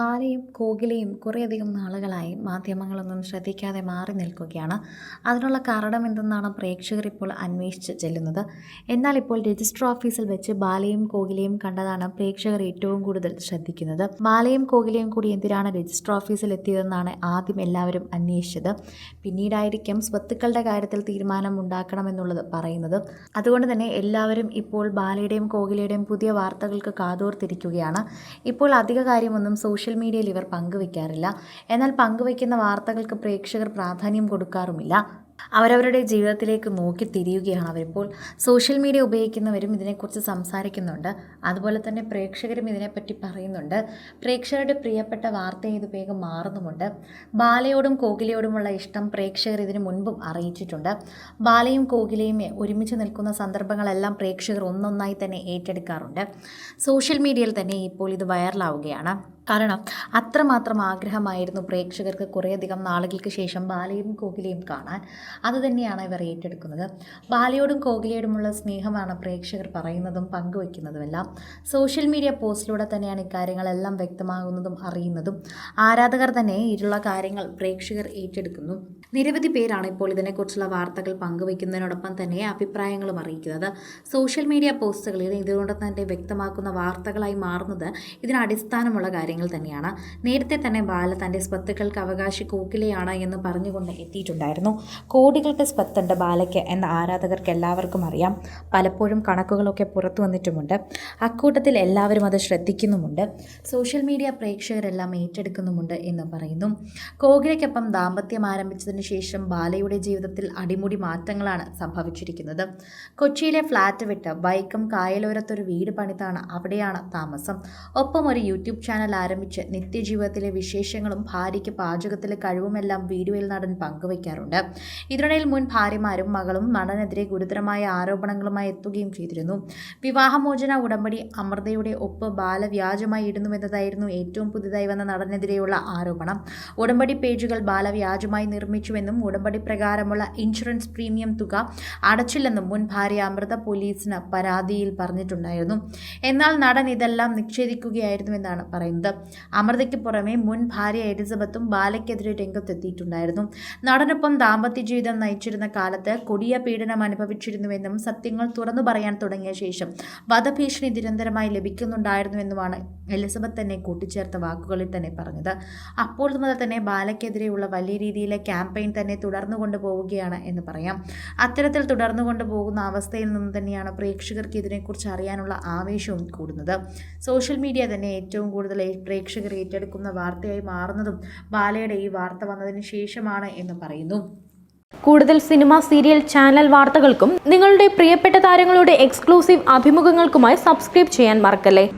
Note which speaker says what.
Speaker 1: ബാലയും കോകിലയും കുറേയധികം നാളുകളായി മാധ്യമങ്ങളൊന്നും ശ്രദ്ധിക്കാതെ മാറി നിൽക്കുകയാണ്. അതിനുള്ള കാരണം എന്തെന്നാണ് പ്രേക്ഷകർ ഇപ്പോൾ അന്വേഷിച്ച് ചെല്ലുന്നത്. എന്നാൽ ഇപ്പോൾ രജിസ്റ്റർ ഓഫീസിൽ വെച്ച് ബാലയും കോകിലയും കണ്ടതാണ് പ്രേക്ഷകർ ഏറ്റവും കൂടുതൽ ശ്രദ്ധിക്കുന്നത്. ബാലയും കോകിലയും കൂടി എന്തിനാണ് രജിസ്റ്റർ ഓഫീസിൽ എത്തിയതെന്നാണ് ആദ്യം എല്ലാവരും അന്വേഷിച്ചത്. പിന്നീടായിരിക്കും സ്വത്തുക്കളുടെ കാര്യത്തിൽ തീരുമാനം ഉണ്ടാക്കണമെന്നുള്ളത് പറയുന്നത്. അതുകൊണ്ട് തന്നെ എല്ലാവരും ഇപ്പോൾ ബാലയുടെയും കോകിലയുടെയും പുതിയ വാർത്തകൾക്ക് കാതോർത്തിരിക്കുകയാണ്. ഇപ്പോൾ അധിക കാര്യമൊന്നും സോഷ്യൽ മീഡിയയിൽ ഇവർ പങ്കുവയ്ക്കാറില്ല എന്നാൽ പങ്കുവയ്ക്കുന്ന വാർത്തകൾക്ക് പ്രേക്ഷകർ പ്രാധാന്യം കൊടുക്കാറുമില്ല. അവരവരുടെ ജീവിതത്തിലേക്ക് നോക്കി തിരിയുകയാണ് അവരിപ്പോൾ. സോഷ്യൽ മീഡിയ ഉപയോഗിക്കുന്നവരും ഇതിനെക്കുറിച്ച് സംസാരിക്കുന്നുണ്ട്. അതുപോലെ തന്നെ പ്രേക്ഷകരും ഇതിനെപ്പറ്റി പറയുന്നുണ്ട്. പ്രേക്ഷകരുടെ പ്രിയപ്പെട്ട വാർത്ത ഇത് വേഗം മാറുന്നുമുണ്ട്. ബാലയോടും കോകിലയോടുമുള്ള ഇഷ്ടം പ്രേക്ഷകർ ഇതിനു മുൻപും അറിയിച്ചിട്ടുണ്ട്. ബാലയും കോകിലയും ഒരുമിച്ച് നിൽക്കുന്ന സന്ദർഭങ്ങളെല്ലാം പ്രേക്ഷകർ ഒന്നൊന്നായി തന്നെ ഏറ്റെടുക്കാറുണ്ട്. സോഷ്യൽ മീഡിയയിൽ തന്നെ ഇപ്പോൾ ഇത് വൈറലാവുകയാണ്. കാരണം അത്രമാത്രം ആഗ്രഹമായിരുന്നു പ്രേക്ഷകർക്ക് കുറേയധികം നാളുകൾക്ക് ശേഷം ബാലയും കോകിലയും കാണാൻ. അതുതന്നെയാണ് ഇവർ ഏറ്റെടുക്കുന്നത്. ബാലയോടും കോകിലയോടുമുള്ള സ്നേഹമാണ് പ്രേക്ഷകർ പറയുന്നതും പങ്കുവയ്ക്കുന്നതുമെല്ലാം. സോഷ്യൽ മീഡിയ പോസ്റ്റിലൂടെ തന്നെയാണ് ഇക്കാര്യങ്ങളെല്ലാം വ്യക്തമാകുന്നതും അറിയുന്നതും. ആരാധകർ തന്നെ ഇതിലുള്ള കാര്യങ്ങൾ പ്രേക്ഷകർ ഏറ്റെടുക്കുന്നു. നിരവധി പേരാണ് ഇപ്പോൾ ഇതിനെക്കുറിച്ചുള്ള വാർത്തകൾ പങ്കുവയ്ക്കുന്നതിനോടൊപ്പം തന്നെ അഭിപ്രായങ്ങളും അറിയിക്കുന്നത്. സോഷ്യൽ മീഡിയ പോസ്റ്റുകളിൽ ഇതുകൊണ്ട് തന്നെ വ്യക്തമാക്കുന്ന വാർത്തകളായി മാറുന്നത് ഇതിന് അടിസ്ഥാനമുള്ള കാര്യങ്ങൾ തന്നെയാണ്. നേരത്തെ തന്നെ ബാല തന്റെ സ്വത്തുക്കൾക്ക് അവകാശി കോക്കിലയാണ് എന്ന് പറഞ്ഞുകൊണ്ട് എത്തിയിട്ടുണ്ടായിരുന്നു. കോടികളുടെ സ്വത്തുണ്ട് ബാലയ്ക്ക് എന്ന ആരാധകർക്ക് എല്ലാവർക്കും അറിയാം. പലപ്പോഴും കണക്കുകളൊക്കെ പുറത്തു വന്നിട്ടുമുണ്ട്. അക്കൂട്ടത്തിൽ എല്ലാവരും അത് ശ്രദ്ധിക്കുന്നുമുണ്ട്. സോഷ്യൽ മീഡിയ പ്രേക്ഷകരെല്ലാം ഏറ്റെടുക്കുന്നുമുണ്ട് എന്ന് പറയുന്നു. കോകിലയ്ക്കൊപ്പം ദാമ്പത്യം ആരംഭിച്ചതിന് ശേഷം ബാലയുടെ ജീവിതത്തിൽ അടിമുടി മാറ്റങ്ങളാണ് സംഭവിച്ചിരിക്കുന്നത്. കൊച്ചിയിലെ ഫ്ലാറ്റ് വിട്ട് ബൈക്കും കായലോരത്തൊരു വീട് പണിതാണ് അവിടെയാണ് താമസം. ഒപ്പം ഒരു യൂട്യൂബ് ചാനൽ ആരംഭിച്ച് നിത്യജീവിതത്തിലെ വിശേഷങ്ങളും ഭാര്യയ്ക്ക് പാചകത്തിലെ കഴിവുമെല്ലാം വീഡിയോയിൽ നടൻ പങ്കുവയ്ക്കാറുണ്ട്. ഇതിനിടയിൽ മുൻ ഭാര്യമാരും മകളും നടനെതിരെ ഗുരുതരമായ ആരോപണങ്ങളുമായി എത്തുകയും ചെയ്തിരുന്നു. വിവാഹമോചന ഉടമ്പടി അമൃതയുടെ ഒപ്പ് ബാലവ്യാജമായി ഇടുന്നുവെന്നതായിരുന്നു ഏറ്റവും പുതുതായി വന്ന നടനെതിരെയുള്ള ആരോപണം. ഉടമ്പടി പേജുകൾ ബാലവ്യാജമായി നിർമ്മിച്ചുവെന്നും ഉടമ്പടി പ്രകാരമുള്ള ഇൻഷുറൻസ് പ്രീമിയം തുക അടച്ചില്ലെന്നും മുൻ ഭാര്യ അമൃത പോലീസിന് പരാതിയിൽ പറഞ്ഞിട്ടുണ്ടായിരുന്നു. എന്നാൽ നടൻ ഇതെല്ലാം നിഷേധിക്കുകയായിരുന്നുവെന്നാണ് പറയുന്നത്. അമൃതയ്ക്ക് പുറമെ മുൻ ഭാര്യ എലിസബത്തും ബാലയ്ക്കെതിരെ രംഗത്തെത്തിയിട്ടുണ്ടായിരുന്നു. നടനൊപ്പം ദാമ്പത്യ ജീവിതം നയിച്ചിരുന്ന കാലത്ത് കൊടിയ പീഡനം അനുഭവിച്ചിരുന്നുവെന്നും സത്യങ്ങൾ തുറന്നു പറയാൻ തുടങ്ങിയ ശേഷം വധഭീഷണി നിരന്തരമായി ലഭിക്കുന്നുണ്ടായിരുന്നുവെന്നുമാണ് എലിസബത്ത് തന്നെ കൂട്ടിച്ചേർത്ത വാക്കുകളിൽ തന്നെ പറഞ്ഞത്. അപ്പോൾ മുതൽ തന്നെ ബാലയ്ക്കെതിരെയുള്ള വലിയ രീതിയിലെ ക്യാമ്പയിൻ തന്നെ തുടർന്നു കൊണ്ടുപോവുകയാണ് എന്ന് പറയാം. അത്തരത്തിൽ തുടർന്നു കൊണ്ടുപോകുന്ന അവസ്ഥയിൽ നിന്ന് തന്നെയാണ് പ്രേക്ഷകർക്ക് ഇതിനെക്കുറിച്ച് അറിയാനുള്ള ആവേശവും കൂടുന്നത്. സോഷ്യൽ മീഡിയ തന്നെ ഏറ്റവും കൂടുതൽ പ്രേക്ഷകർ ഏറ്റെടുക്കുന്ന വാർത്തയായി മാറുന്നതും ബാലയുടെ ഈ വാർത്ത വന്നതിന് ശേഷമാണ് എന്ന് പറയുന്നു.
Speaker 2: കൂടുതൽ സിനിമ സീരിയൽ ചാനൽ വാർത്തകൾക്കും നിങ്ങളുടെ പ്രിയപ്പെട്ട താരങ്ങളുടെ എക്സ്ക്ലൂസീവ് അഭിമുഖങ്ങൾക്കുമായി സബ്സ്ക്രൈബ് ചെയ്യാൻ മറക്കല്ലേ?